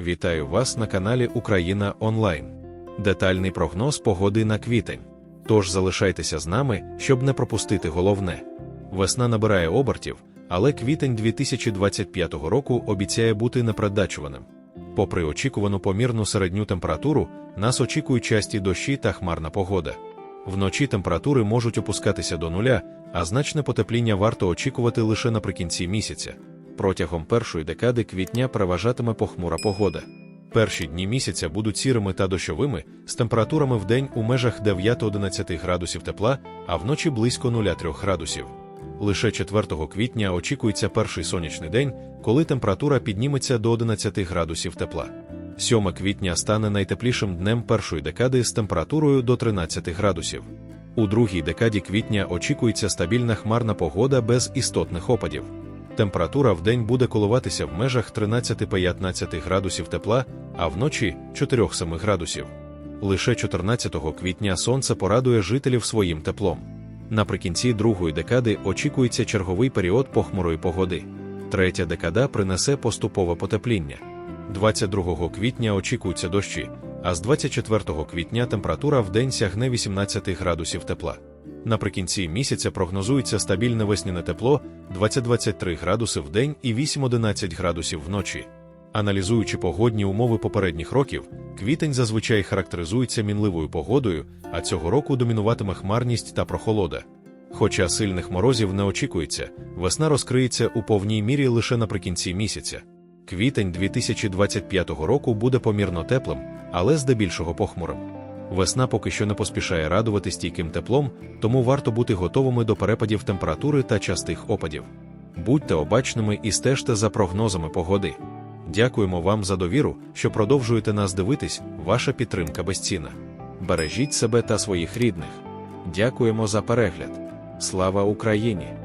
Вітаю вас на каналі Україна Онлайн. Детальний прогноз погоди на квітень. Тож залишайтеся з нами, щоб не пропустити головне. Весна набирає обертів, але квітень 2025 року обіцяє бути непреддачуваним. Попри очікувану помірну середню температуру, нас очікують часті дощі та хмарна погода. Вночі температури можуть опускатися до нуля, а значне потепління варто очікувати лише наприкінці місяця. Протягом першої декади квітня переважатиме похмура погода. Перші дні місяця будуть сірими та дощовими, з температурами в день у межах 9-11 градусів тепла, а вночі близько 0,3 градусів. Лише 4 квітня очікується перший сонячний день, коли температура підніметься до 11 градусів тепла. 7 квітня стане найтеплішим днем першої декади з температурою до 13 градусів. У другій декаді квітня очікується стабільна хмарна погода без істотних опадів. Температура в день буде коливатися в межах 13-15 градусів тепла, а вночі 4-7 градусів. Лише 14 квітня сонце порадує жителів своїм теплом. Наприкінці другої декади очікується черговий період похмурої погоди. Третя декада принесе поступове потепління. 22 квітня очікуються дощі, а з 24 квітня температура в день сягне 18 градусів тепла. Наприкінці місяця прогнозується стабільне весняне тепло 20-23 градуси в день і 8-11 градусів вночі. Аналізуючи погодні умови попередніх років, квітень зазвичай характеризується мінливою погодою, а цього року домінуватиме хмарність та прохолода. Хоча сильних морозів не очікується, весна розкриється у повній мірі лише наприкінці місяця. Квітень 2025 року буде помірно теплим, але здебільшого похмурим. Весна поки що не поспішає радувати стійким теплом, тому варто бути готовими до перепадів температури та частих опадів. Будьте обачними і стежте за прогнозами погоди. Дякуємо вам за довіру, що продовжуєте нас дивитись, ваша підтримка безцінна. Бережіть себе та своїх рідних. Дякуємо за перегляд. Слава Україні!